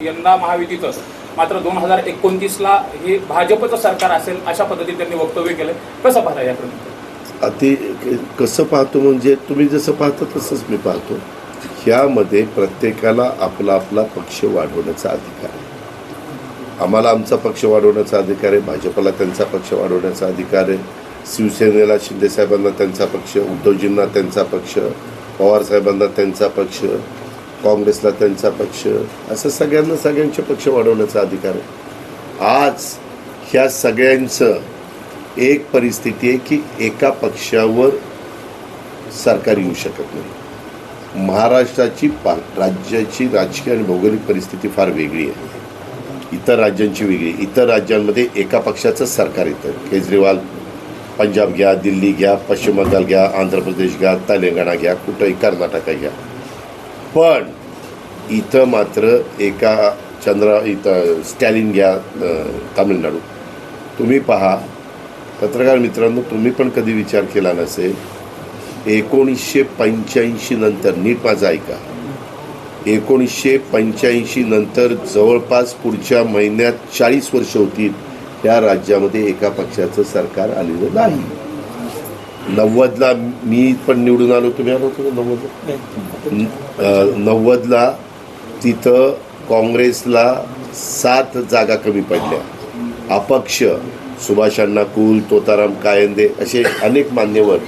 यंदा महायुतीतच मात्र दोन हजार एकोणतीसला हे भाजपचं सरकार असेल अशा पद्धतीने त्यांनी वक्तव्य केलं कसं पाहता याकडे अति कसं पाहतो म्हणजे तुम्ही जसं पाहता तसंच मी पाहतो. ह्यामध्ये प्रत्येकाला आपला आपला पक्ष वाढवण्याचा अधिकार आहे. आम्हाला आमचा पक्ष वाढवण्याचा अधिकार आहे भाजपला त्यांचा पक्ष वाढवण्याचा अधिकार आहे शिवसेनेला शिंदेसाहेबांना त्यांचा पक्ष उद्धवजींना त्यांचा पक्ष पवारसाहेबांना त्यांचा पक्ष काँग्रेसला त्यांचा पक्ष असं सगळ्यांना सगळ्यांचे पक्ष वाढवण्याचा अधिकार आहे. आज ह्या सगळ्यांचं एक परिस्थिती आहे की एका पक्षावर सरकार येऊ शकत नाही. महाराष्ट्राची पा राज्याची राजकीय आणि भौगोलिक परिस्थिती फार वेगळी आहे. इतर राज्यांची वेगळी इतर राज्यांमध्ये एका पक्षाचं सरकार येतं. केजरीवाल पंजाब घ्या दिल्ली घ्या पश्चिम बंगाल घ्या आंध्र प्रदेश घ्या तेलंगणा घ्या कुठंही कर्नाटका घ्या. पण इथं मात्र एका चंद्रा इथं स्टॅलिन घ्या तामिळनाडू. तुम्ही पहा. पत्रकार मित्रांनो तुम्ही पण कधी विचार केला नसेल? एकोणीसशे पंच्याऐंशी नंतर नीट माझा ऐका. एकोणीसशे पंच्याऐंशी नंतर जवळपास पुढच्या महिन्यात चाळीस वर्ष होतील. त्या राज्यामध्ये एका पक्षाचं सरकार आलेलं नाही. नव्वदला मी पण निवडून आलो तुम्ही आलो होतो नव्वदला? नव्वदला तिथं काँग्रेसला सात जागा कमी पडल्या. अपक्ष सुभाष अण्णा कुल तोताराम कायंदे असे अनेक मान्यवर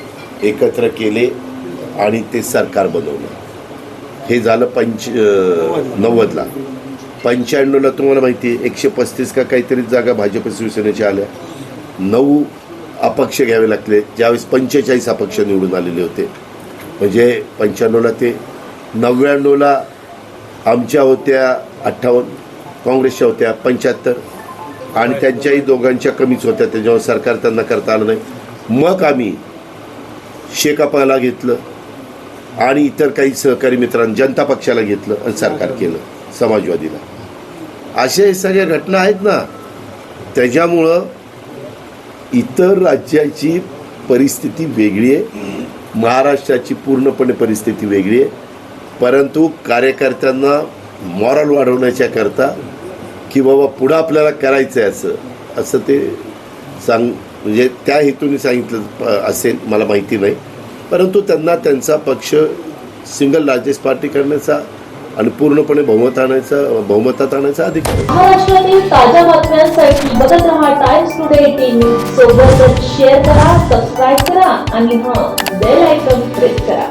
एकत्र केले आणि ते सरकार बनवलं. हे झालं पंच नव्वदला. पंच्याण्णवला तुम्हाला माहिती आहे एकशे पस्तीस का काहीतरी जागा भाजप शिवसेनेच्या आल्या. नऊ अपक्ष घ्यावे लागले. ज्यावेळेस पंचेचाळीस अपक्ष निवडून आलेले होते. म्हणजे पंच्याण्णवला ते नव्याण्णवला आमच्या होत्या अठ्ठावन्न काँग्रेसच्या होत्या पंच्याहत्तर आणि त्यांच्याही दोघांच्या कमीच होत्या. त्याच्यावर सरकार त्यांना करता आलं नाही. मग आम्ही शेकापाला घेतलं आणि इतर काही सहकारी मित्रांनी जनता पक्षाला घेतलं आणि सरकार केलं समाजवादीला. अशा सगळ्या घटना आहेत ना. त्याच्यामुळं इतर राज्याची परिस्थिती वेगळी आहे. महाराष्ट्राची पूर्णपणे परिस्थिती वेगळी आहे. परंतु कार्यकर्त्यांना मॉरल वाढवण्याच्या करता की बाबा पुढं आपल्याला करायचं आहे असं असं ते सांग म्हणजे त्या हेतूने सांगितलं प- असेल मला माहिती नाही. परंतु त्यांना त्यांचा पक्ष सिंगल लार्जेस्ट पार्टी करण्याचा आणि पूर्णपणे बहुमत आणायचा बहुमतात आणायचा अधिकार आहे. महाराष्ट्रातील ताज्या बातम्यांसाठी बघत रहा टाइम्स टुडे टीव्ही सोबतच शेअर करा सबस्क्राईब करा आणि हा बेल आयकॉन प्रेस करा.